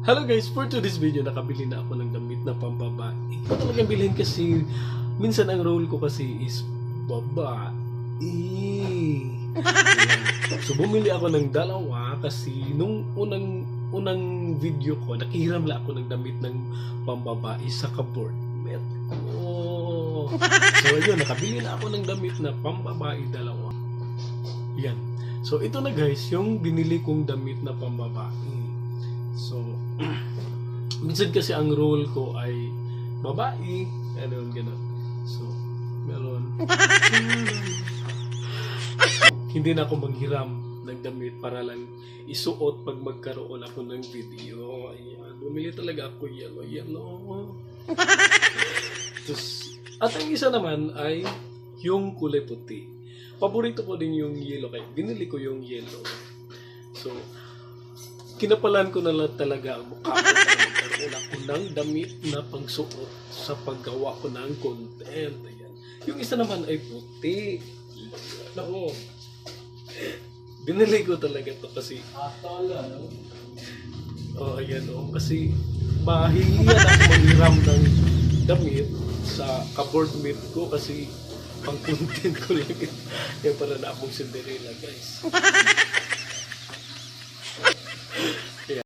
Hello guys, for today's video, nakabili na ako ng damit na pambabae. Ito talagang bilhin kasi, minsan ang role ko kasi is babae. So bumili ako ng dalawa kasi nung unang unang video ko, nakihiram lang ako ng damit ng pambabae sa kaboard met ko. So ayun, nakabili na ako ng damit na pambabae dalawa. Yan. So ito na guys, yung binili kong damit na pambabae. So, minsan kasi ang role ko ay babae, ano gano'n. So, meron. Hindi na ako manghiram ng damit para lang isuot pag magkaroon ako ng video. Ayan, bumili talaga ako yellow, yellow. Tapos, at ang isa naman ay yung kulay puti. Paborito ko din yung yellow kaya binili ko yung yellow. So, kinapalan ko na lang talaga ang mukha ko para magkaroon ako ng damit na pangsuot sa paggawa ko ng content. Ayan. Yung isa naman ay puti. Ano, binili ko talaga to kasi Oh, ayan oh. Kasi mahihiyan ako manghiram ng damit sa kaboard mate ko kasi pang content ko lang yun. Kaya para na akong Cinderella guys.